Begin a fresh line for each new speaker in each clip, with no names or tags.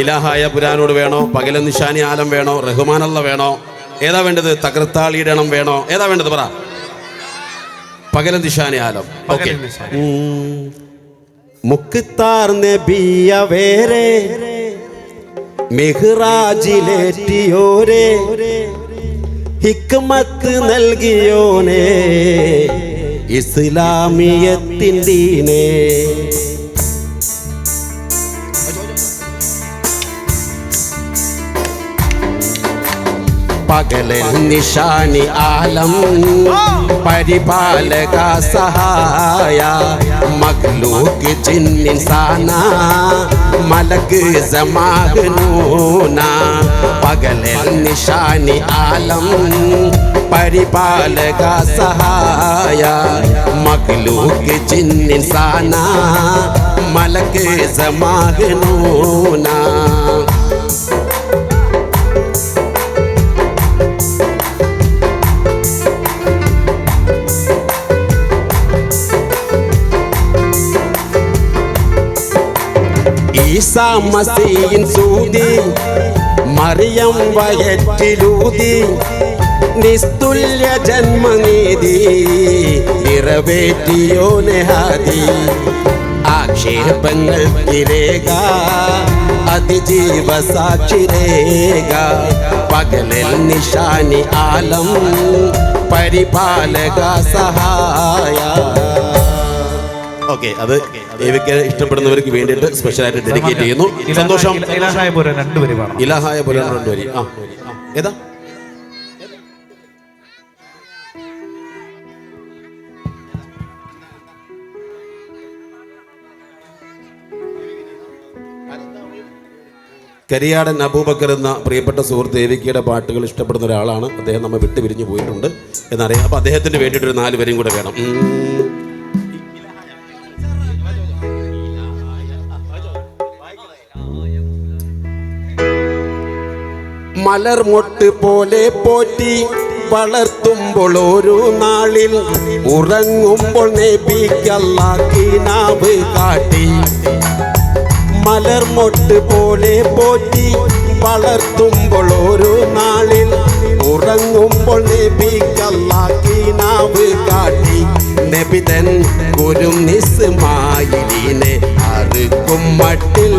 ഇലാഹായ പുരാനോട് വേണോ? പകല നിഷാനി ആലം വേണോ? റഹ്മാനല്ല വേണോ? ഏതാ വേണ്ടത്? തകർത്താളിയുടെ എണ്ണം വേണോ? ഏതാ വേണ്ടത് പറ. പകല നിഷാനി ആലം. ഓക്കെ. മുക്താർ നബിയ വേറെ മെഹ്റാജിലേറ്റിയോരെ ഹിക്മത്ത് നൽകിയോനെ ഇസ്ലാമിയത്തിന്റീനെ പകലിൽ നിഷാനി ആലം പരിപാലക സഹായ മഖ്ലൂക്ക് ജിന്നിൻസാന മലക്ക് സമാഹനൂന പകലിൽ നിഷാനി ആലം പരിപാലക സഹായ മഖ്ലൂക്ക് ജിന്നിൻസാന മലക്ക് സമാഹനൂന ഈസാ മസീൻ സൂതി മറിയം വയറ്റിലൂതി നിസ്തുല്യ ജന്മനീതി നിറവേറ്റിയോ നെഹാദി ആക്ഷേപങ്ങൾ തിരേക അതിജീവ സാക്ഷിരേക പകലിൽ നിഷാനി ആലം പരിപാലക സഹായ ഓക്കെ അത് ദേവിക്ക് ഇഷ്ടപ്പെടുന്നവർക്ക് വേണ്ടിയിട്ട് സ്പെഷ്യലായിട്ട് ഡെഡിക്കേറ്റ് ചെയ്യുന്നു. സന്തോഷം.
ഇല- ഇലാഹായ പോലെ രണ്ടുപേരും വേണം.
ഇലാഹായ പുരാൻ രണ്ടുപേരി ആ ഏതാ? കരിയാടൻ അബൂബക്കർ എന്ന പ്രിയപ്പെട്ട സുഹൃത്ത് ദേവിക്കയുടെ പാട്ടുകൾ ഇഷ്ടപ്പെടുന്ന ഒരാളാണ്. അദ്ദേഹം നമ്മൾ വിട്ടുപിരിഞ്ഞു പോയിട്ടുണ്ട് എന്നറിയാം. അപ്പോൾ അദ്ദേഹത്തിന് വേണ്ടിയിട്ടൊരു നാല് പേരും കൂടെ വേണം. മലർമൊട്ട് പോലെ പോറ്റി വളർത്തുമ്പോൾ ഒരു നാളിൽ ഉറങ്ങുമ്പോൾ നബിക്കല്ലാക്കിനാവ് കാട്ടി. മലർമൊട്ട് പോലെ പോറ്റി വളർത്തുമ്പോൾ ഒരു നാളിൽ ഉറങ്ങുമ്പോൾ നബിക്കല്ലാക്കിനാവ് കാട്ടി. നബിതൻ ഒരു നിസ്മായിലിനെ അറുക്കും മട്ടിൽ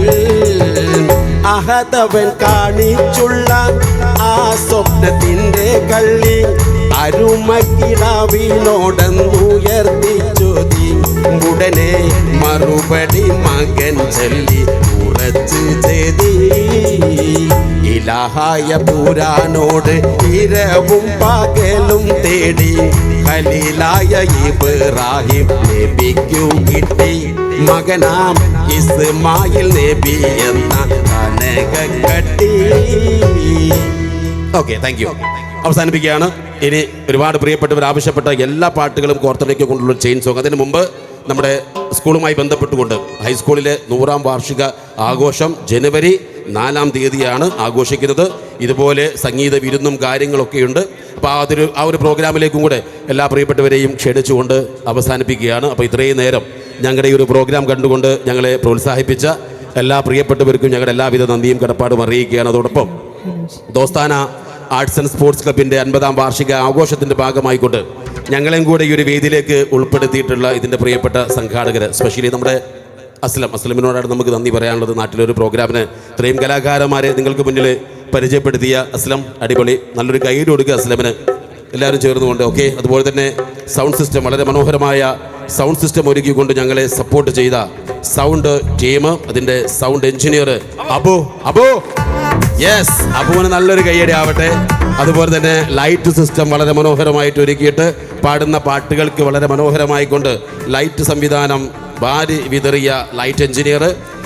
അഹതവൻ കാണിച്ചുള്ള ആ സ്വപ്നത്തിന്റെ കള്ളി അരുമക്കിടാവിനോടെന്നുയർത്തിച്ചൊതി ഉടനെ മറുപടി മകൻ ചൊല്ലി ഉറച്ചു ചെതി ഇലാഹായ പുരാനോട് ഇരവും പകലും തേടി ഖലീലായ ഇബ്രാഹിം നബിക്കു കിട്ടി. മകനാം ഇസ്മായിൽ നബി എന്ന കട്ടി ഓക്കെ താങ്ക് യു അവസാനിപ്പിക്കുകയാണ്. ഇനി ഒരുപാട് പ്രിയപ്പെട്ടവർ ആവശ്യപ്പെട്ട എല്ലാ പാട്ടുകളും കോർത്തലേക്ക് കൊണ്ടുള്ള ചെയിൻ സോങ്. അതിന് മുമ്പ് നമ്മുടെ സ്കൂളുമായി ബന്ധപ്പെട്ടുകൊണ്ട് ഹൈസ്കൂളിലെ നൂറാം വാർഷിക ആഘോഷം ജനുവരി നാലാം തീയതിയാണ് ആഘോഷിക്കുന്നത്. ഇതുപോലെ സംഗീത വിരുന്നും കാര്യങ്ങളൊക്കെയുണ്ട്. അപ്പോൾ അതൊരു ആ ഒരു പ്രോഗ്രാമിലേക്കും കൂടെ എല്ലാ പ്രിയപ്പെട്ടവരെയും ക്ഷണിച്ചുകൊണ്ട് അവസാനിപ്പിക്കുകയാണ്. അപ്പോൾ ഇത്രയും നേരം ഞങ്ങളുടെ ഈ ഒരു പ്രോഗ്രാം കണ്ടുകൊണ്ട് ഞങ്ങളെ പ്രോത്സാഹിപ്പിച്ച എല്ലാ പ്രിയപ്പെട്ടവർക്കും ഞങ്ങളുടെ എല്ലാവിധ നന്ദിയും കടപ്പാടും അറിയിക്കുകയാണ്. അതോടൊപ്പം ദോസ്താന ആർട്സ് ആൻഡ് സ്പോർട്സ് ക്ലബിന്റെ അൻപതാം വാർഷിക ആഘോഷത്തിന്റെ ഭാഗമായിക്കൊണ്ട് ഞങ്ങളെയും കൂടെ ഈ ഒരു വേദിയിലേക്ക് ഉൾപ്പെടുത്തിയിട്ടുള്ള ഇതിന്റെ പ്രിയപ്പെട്ട സംഘാടകർ സ്പെഷ്യലി നമ്മുടെ അസ്ലം. അസ്ലമിനോടാണ് നമുക്ക് നന്ദി പറയാനുള്ളത്. നാട്ടിലൊരു പ്രോഗ്രാമിന് ഇത്രയും കലാകാരന്മാരെ നിങ്ങൾക്ക് മുന്നിൽ പരിചയപ്പെടുത്തിയ അസ്ലം അടിപൊളി നല്ലൊരു കൈയ്യടി കൊടുക്കുക അസ്ലമിന്. എല്ലാവരും ചേർന്നുകൊണ്ട് ഓക്കെ അതുപോലെ തന്നെ സൗണ്ട് സിസ്റ്റം വളരെ മനോഹരമായ സൗണ്ട് സിസ്റ്റം ഒരുക്കിക്കൊണ്ട് ഞങ്ങളെ സപ്പോർട്ട് ചെയ്ത സൗണ്ട് ടീം അതിന്റെ sound engineer Abu. Abu! Yes അബുവിന് നല്ലൊരു കയ്യടി ആവട്ടെ. അതുപോലെ തന്നെ ലൈറ്റ് സിസ്റ്റം വളരെ മനോഹരമായിട്ട് ഒരുക്കിയിട്ട് പാടുന്ന പാട്ടുകൾക്ക് വളരെ മനോഹരമായിക്കൊണ്ട് ലൈറ്റ് സംവിധാനം ഭാര്യ വിതറിയ ലൈറ്റ് എഞ്ചിനീയർ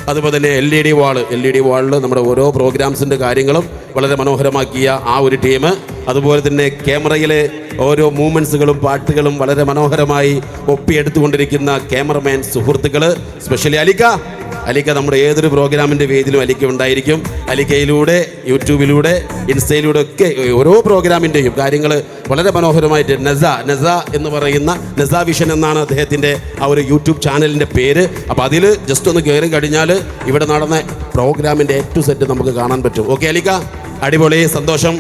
അതുപോലെ തന്നെ L E D wall L E D വാളിൽ നമ്മുടെ ഓരോ പ്രോഗ്രാംസിന്റെ കാര്യങ്ങളും വളരെ മനോഹരമാക്കിയ ആ ഒരു ടീം അതുപോലെ തന്നെ ക്യാമറയിലെ ഓരോ മൂമെൻസുകളും പാട്ടുകളും വളരെ മനോഹരമായി ഒപ്പിയെടുത്തുകൊണ്ടിരിക്കുന്ന ക്യാമറമാൻ സുഹൃത്തുക്കൾ സ്പെഷ്യലി അലിക്ക. അലിക്ക നമ്മുടെ ഏതൊരു പ്രോഗ്രാമിന്റെ വേദിയിലും അലിക്ക ഉണ്ടായിരിക്കും. അലിക്കയിലൂടെ യൂട്യൂബിലൂടെ ഇൻസ്റ്റയിലൂടെ ഒക്കെ ഓരോ പ്രോഗ്രാമിന്റെയും കാര്യങ്ങൾ വളരെ മനോഹരമായിട്ട് നസ നസ എന്ന് പറയുന്ന നസ വിഷൻ എന്നാണ് അദ്ദേഹത്തിന്റെ ആ ഒരു യൂട്യൂബ് ചാനലിന്റെ പേര്. അപ്പോൾ അതിൽ ജസ്റ്റ് ഒന്ന് കയറി കഴിഞ്ഞാൽ ഇവിടെ നടന്ന പ്രോഗ്രാമിന്റെ ഏറ്റവും സെറ്റ് നമുക്ക് കാണാൻ പറ്റും. ഓക്കെ അലിക്ക? അടിപൊളി സന്തോഷം.